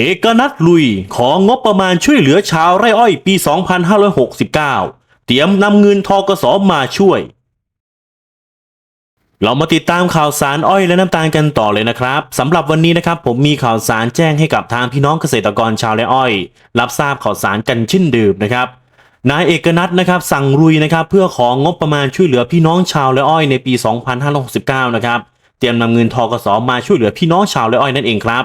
เอกนัทลุยของงบประมาณช่วยเหลือชาวไร่อ้อยปี 2569 เตรียมนำเงินทกสมาช่วย เรามาติดตามข่าวสารอ้อยและน้ำตาลกันต่อเลยนะครับสำหรับวันนี้นะครับผมมีข่าวสารแจ้งให้กับทางพี่น้องเกษตรกรชาวไร่อ้อย รับทราบข่าวสารกันเช่นเดิมนะครับนายเอกนัทนะครับสั่งรุยนะครับเพื่อของงบประมาณช่วยเหลือพี่น้องชาวไร่อ้อยในปี 2569 นะครับเตรียมนำเงินทกสมาช่วยเหลือพี่น้องชาวไร่อ้อยนั่นเองครับ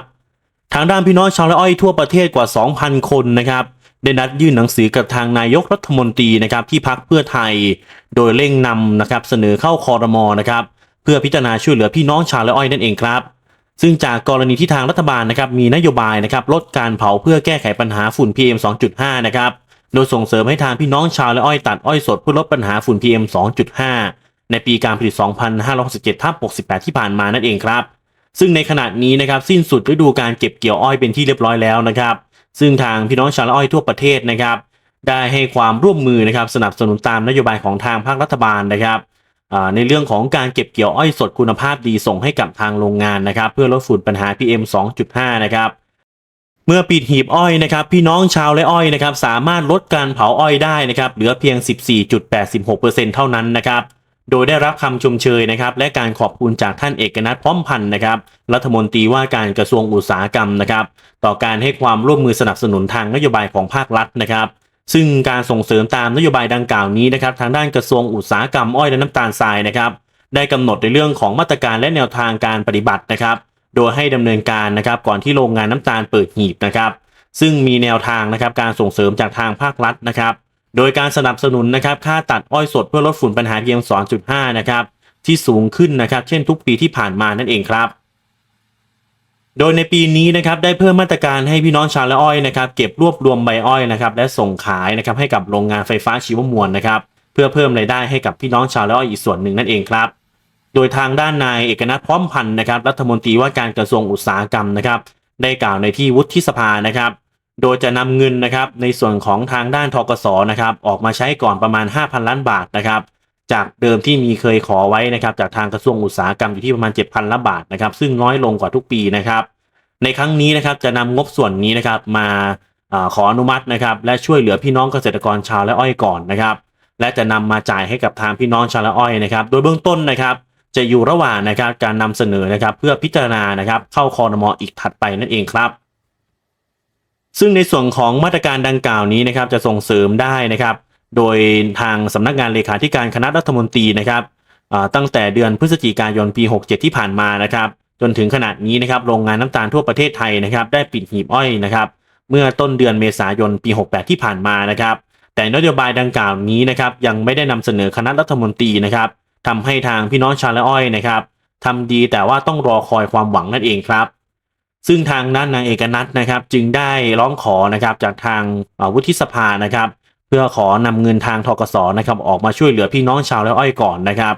ทางด้านพี่น้องชาวไร่อ้อยทั่วประเทศกว่า 2,000 คนนะครับได้นัดยื่นหนังสือกับทางนายกรัฐมนตรีนะครับที่พักเพื่อไทย โดยเร่งนำนะครับเสนอเข้าคอรมอนะครับ เพื่อพิจารณาช่วยเหลือพี่น้องชาวไร่อ้อยนั่นเองครับ ซึ่งจากกรณีที่ทางรัฐบาลนะครับมีนโยบายนะครับลดการเผาเพื่อแก้ไขปัญหาฝุ่น PM 2.5 นะครับโดยส่งเสริมให้ทางพี่น้องชาวไร่อ้อยตัดอ้อยสดเพื่อลดปัญหาฝุ่น PM 2.5 ในปีการผลิต 2567ทับ68 ที่ผ่านมานั่นเองครับ ซึ่งในขณะนี้นะครับสิ้นสุดฤดูการเก็บเกี่ยวอ้อยเป็นที่เรียบร้อยแล้วนะครับ ซึ่งทางพี่น้องชาวไร่อ้อยทั่วประเทศนะครับ ได้ให้ความร่วมมือนะครับสนับสนุนตามนโยบายของทางภาครัฐบาลนะครับในเรื่องของการเก็บเกี่ยวอ้อยสดคุณภาพดีส่งให้กับทางโรงงานนะครับ เพื่อลดฝุ่นปัญหา PM 2.5 นะครับเมื่อปิดหีบอ้อยนะครับพี่น้องชาวไร่อ้อยนะครับสามารถลดการเผาอ้อยได้นะครับเหลือเพียง 14.86%เท่านั้นนะครับ โดยได้รับคำชมเชยนะครับและการขอบคุณจากท่านเอกนัทพร้อมพันธ์นะครับรัฐมนตรีว่าการกระทรวงอุตสาหกรรมนะครับต่อการให้ความร่วมมือสนับสนุนทางนโยบายของภาครัฐนะครับซึ่งการส่งเสริมตามนโยบายดังกล่าวนี้นะครับทางด้านกระทรวงอุตสาหกรรมอ้อยและน้ำตาลทรายนะครับได้กำหนดในเรื่องของมาตรการและแนวทางการปฏิบัตินะครับโดยให้ดำเนินการนะครับก่อนที่โรงงานน้ำตาลเปิดหีบนะครับซึ่งมีแนวทางนะครับการส่งเสริมจากทางภาครัฐนะครับ โดยการสนับสนุนนะครับค่าตัดอ้อยสดเพื่อลดฝุ่นปัญหา PM 2.5 นะครับที่สูงขึ้นนะครับเช่นทุกปีที่ผ่านมานั่นเองครับ โดยในปีนี้นะครับได้เพิ่มมาตรการให้พี่น้องชาวไร่อ้อยนะครับเก็บรวบรวมใบอ้อยนะครับและส่งขายนะครับให้กับโรงงานไฟฟ้าชีวมวลนะครับเพื่อเพิ่มรายได้ให้กับพี่น้องชาวไร่อ้อยอีกส่วนหนึ่งนั่นเองครับ โดยทางด้านนายเอกนัทพร้อมพันธ์นะครับรัฐมนตรีว่าการกระทรวงอุตสาหกรรมนะครับได้กล่าวในที่วุฒิสภานะครับ โดยจะนำเงินนะครับในส่วนของทางด้านทกสนะครับออกมาใช้ก่อนประมาณ 5,000 ล้านบาทนะครับ จากเดิมที่มีเคยขอไว้นะครับจากทางกระทรวงอุตสาหกรรมอยู่ที่ประมาณ 7,000ล้านบาทนะครับ ซึ่งน้อยลงกว่าทุกปีนะครับ ในครั้งนี้นะครับจะนำงบส่วนนี้นะครับมาอาขออนุมัตินะครับ และช่วยเหลือพี่น้องเกษตรกรชาวและอ้อยก่อนนะครับ และจะนำมาจ่ายให้กับทางพี่น้องชาวและอ้อยนะครับ โดยเบื้องต้นนะครับจะอยู่ระหว่างนะครับการนำเสนอนะครับเพื่อพิจารณานะครับเข้าคอรมออีกถัดไปนั่นเองครับ ซึ่งในส่วนของมาตรการดังกล่าวนี้นะครับจะส่งเสริมได้นะครับ โดยทางสำนักงานเลขาธิการคณะรัฐมนตรีนะครับตั้งแต่เดือนพฤศจิกายนปี 67 ที่ผ่านมานะครับ จนถึงขนาดนี้นะครับโรงงานน้ำตาลทั่วประเทศไทยนะครับได้ปิดหีบอ้อยนะครับ เมื่อต้นเดือนเมษายนปี 68 ที่ผ่านมานะครับ แต่นโยบายดังกล่าวนี้นะครับยังไม่ได้นำเสนอคณะรัฐมนตรีนะครับทำให้ทางพี่น้องชาวไรอ้อยนะครับทำดีแต่ว่าต้องรอคอยความหวังนั่นเองครับ ซึ่งทางด้านนางเอกนัทนะครับ จึงได้ร้องขอนะครับจากทางวุฒิสภานะครับ เพื่อขอนำเงินทางทกสนะครับออกมาช่วยเหลือพี่น้องชาวไร่อ้อยก่อนนะครับ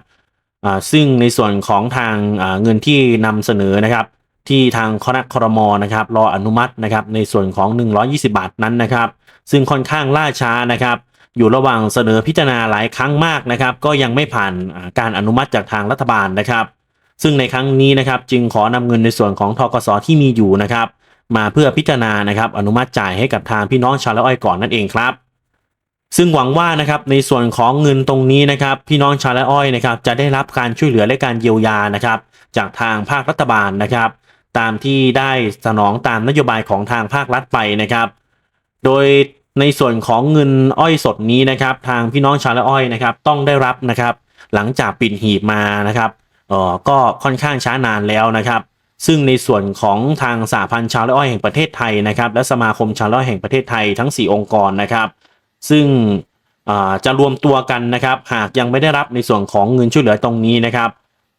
ซึ่งในส่วนของทางเงินที่นำเสนอนะครับที่ทางคณะครมนะครับรออนุมัตินะครับในส่วนของ 120 บาทนั้นนะครับ ซึ่งค่อนข้างล่าช้านะครับ อยู่ระหว่างเสนอพิจารณาหลายครั้งมากนะครับ ก็ยังไม่ผ่านการอนุมัติจากทางรัฐบาลนะครับ ซึ่งในครั้งนี้นะครับจึงขอนำเงินในส่วนของทกสที่มีอยู่นะครับมาเพื่อพิจารณานะครับอนุมัติจ่ายให้กับทางพี่น้องชาวไร่อ้อยก่อนนั่นเองครับ ซึ่งหวังว่านะครับในส่วนของเงินตรงนี้นะครับพี่น้องชาวไร่อ้อยนะครับจะได้รับการช่วยเหลือและการเยียวยานะครับจากทางภาครัฐบาลนะครับ ตามที่ได้สนองตามนโยบายของทางภาครัฐไปนะครับ โดยในส่วนของเงินอ้อยสดนี้นะครับ ทางพี่น้องชาวไร่อ้อยนะครับต้องได้รับนะครับ หลังจากปิดหีบมานะครับ เอ่อก็ค่อนข้างช้านานแล้วนะครับ ซึ่งในส่วนของทางสหพันธ์ชาวไร่อ้อยแห่งประเทศไทยนะครับ และสมาคมชาวไร่อ้อยแห่งประเทศไทยทั้ง 4 องค์กรนะครับ ซึ่งอ่าจะรวมตัวกันนะครับ หากยังไม่ได้รับในส่วนของเงินช่วยเหลือตรงนี้นะครับ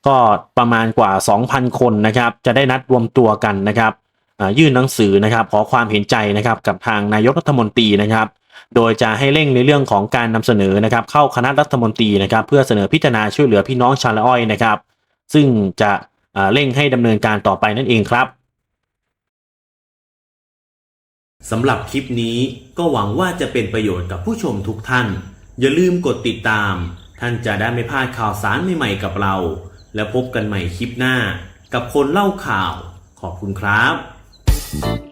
ก็ประมาณกว่า 2,000 คนนะครับ จะได้นัดรวมตัวกันนะครับอ่ายื่นหนังสือนะครับ ขอความเห็นใจนะครับกับทางนายกรัฐมนตรีนะครับ โดยจะให้เร่งในเรื่องของการนำเสนอนะครับ เข้าคณะรัฐมนตรีนะครับ เพื่อเสนอพิจารณาช่วยเหลือพี่น้องชาวไร่อ้อยนะครับ ซึ่งจะเร่งให้ดำเนินการต่อไปนั่นเองครับสำหรับคลิปนี้ก็หวังว่าจะเป็นประโยชน์กับผู้ชมทุกท่าน อย่าลืมกดติดตาม ท่านจะได้ไม่พลาดข่าวสารใหม่ๆกับเรา และพบกันใหม่คลิปหน้า กับคนเล่าข่าว ขอบคุณครับ